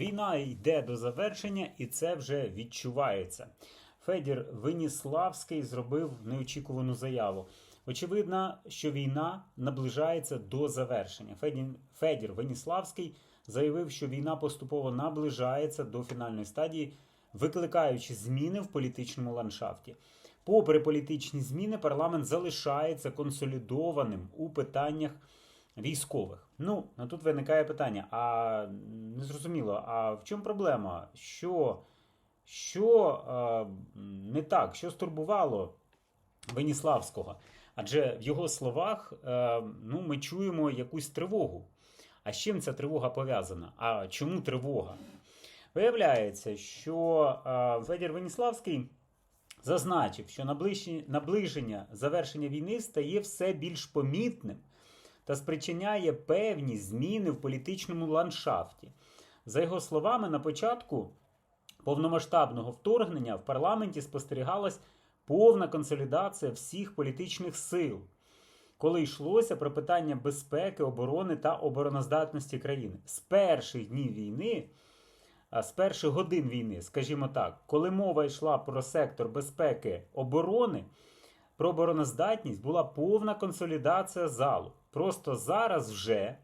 Війна йде до завершення, і це вже відчувається. Федір Веніславський зробив неочікувану заяву. Очевидно, що війна наближається до завершення. Федір, Веніславський заявив, що війна поступово наближається до фінальної стадії, викликаючи зміни в політичному ландшафті. Попри політичні зміни, парламент залишається консолідованим у питаннях військових. Ну, а тут виникає питання: а незрозуміло, а в чому проблема? Що, що е, не так, що стурбувало Веніславського? Адже в його словах е, ну, ми чуємо якусь тривогу. А з чим ця тривога пов'язана? А чому тривога? Виявляється, що е, Федір Веніславський зазначив, що наближення завершення війни стає все більш помітним та спричиняє певні зміни в політичному ландшафті. За його словами, на початку повномасштабного вторгнення в парламенті спостерігалась повна консолідація всіх політичних сил, коли йшлося про питання безпеки, оборони та обороноздатності країни. З перших днів війни, з перших годин війни, скажімо так, коли мова йшла про сектор безпеки оборони, про обороноздатність була повна консолідація залу. Просто зараз вже,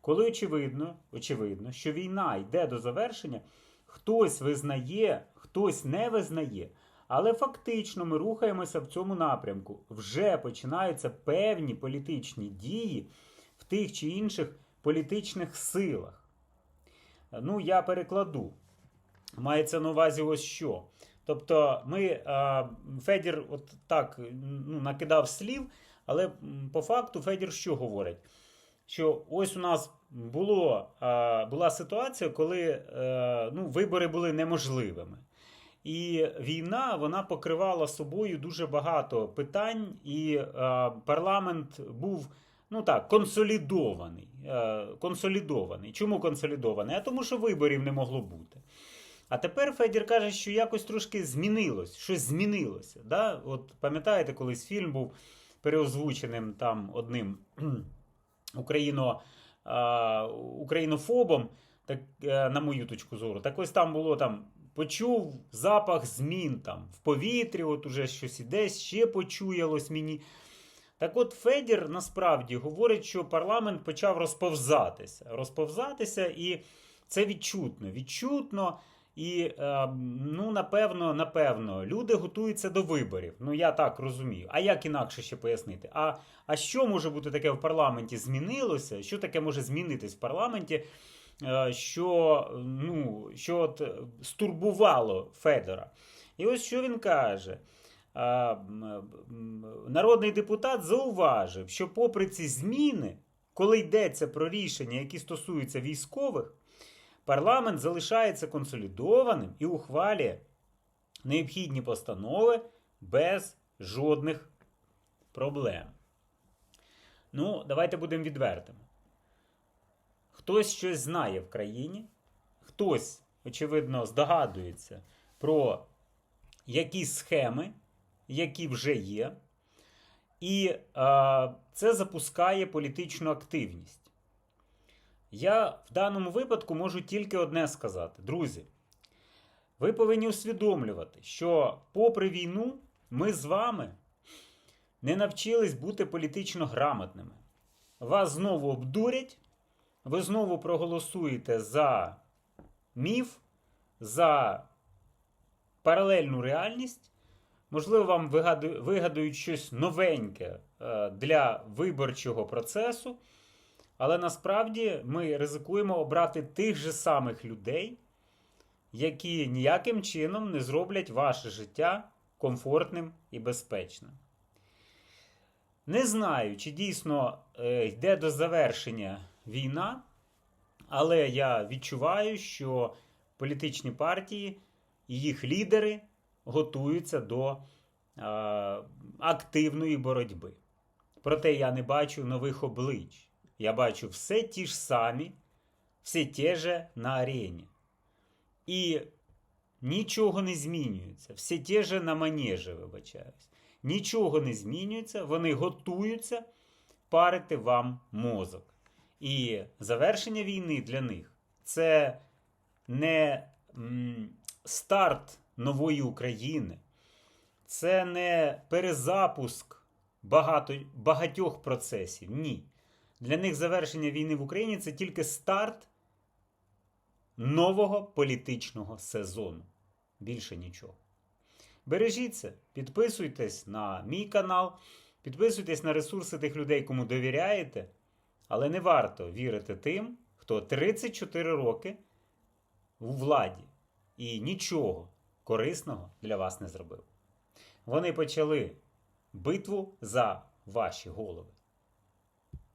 коли очевидно, очевидно, що війна йде до завершення, хтось визнає, хтось не визнає. Але фактично ми рухаємося в цьому напрямку. Вже починаються певні політичні дії в тих чи інших політичних силах. Ну, я перекладу. Мається на увазі ось що. Тобто, ми, Федір от так ну, накидав слів, але по факту Федір що говорить? Що ось у нас було, була ситуація, коли е, ну, вибори були неможливими. І війна вона покривала собою дуже багато питань, і е, парламент був ну так, консолідований. Е, консолідований. Чому консолідований? А тому, що виборів не могло бути. А тепер Федір каже, що якось трошки змінилось, щось змінилося. Да? От пам'ятаєте, колись фільм був переозвученим там одним україно, українофобом, так, е, на мою точку зору. Так ось там було там. Почув запах змін там в повітрі, от уже щось іде, ще почуялось мені. Так от Федір насправді говорить, що парламент почав розповзатися. Розповзатися, і це відчутно. Відчутно. І е, ну, напевно, напевно, люди готуються до виборів. Ну, я так розумію. А як інакше ще пояснити? А, а що може бути таке в парламенті змінилося? Що таке може змінитись в парламенті? е, Що, ну, що от е, стурбувало Федора. І ось що він каже. М, Народний депутат зауважив, що попри ці зміни, коли йдеться про рішення, які стосуються військових, парламент залишається консолідованим і ухвалює необхідні постанови без жодних проблем. Ну, давайте будемо відвертими. Хтось щось знає в країні, хтось, очевидно, здогадується про якісь схеми, які вже є, і е, це запускає політичну активність. Я в даному випадку можу тільки одне сказати. Друзі, ви повинні усвідомлювати, що попри війну ми з вами не навчились бути політично грамотними. Вас знову обдурять, ви знову проголосуєте за міф, за паралельну реальність. Можливо, вам вигаду- вигадають щось новеньке е, для виборчого процесу, але насправді ми ризикуємо обрати тих же самих людей, які ніяким чином не зроблять ваше життя комфортним і безпечним. Не знаю, чи дійсно е, йде до завершення війна, але я відчуваю, що політичні партії і їх лідери готуються до е, активної боротьби. Проте я не бачу нових облич. Я бачу все ті ж самі, все те же на арені. І нічого не змінюється. Все те же на манежі, вибачаюсь. Нічого не змінюється, вони готуються парити вам мозок. І завершення війни для них це не старт нової України, це не перезапуск багато, багатьох процесів. Ні. Для них завершення війни в Україні це тільки старт нового політичного сезону. Більше нічого. Бережіться, підписуйтесь на мій канал, підписуйтесь на ресурси тих людей, кому довіряєте, але не варто вірити тим, хто 34 роки у владі і нічого корисного для вас не зробив. Вони почали битву за ваші голови.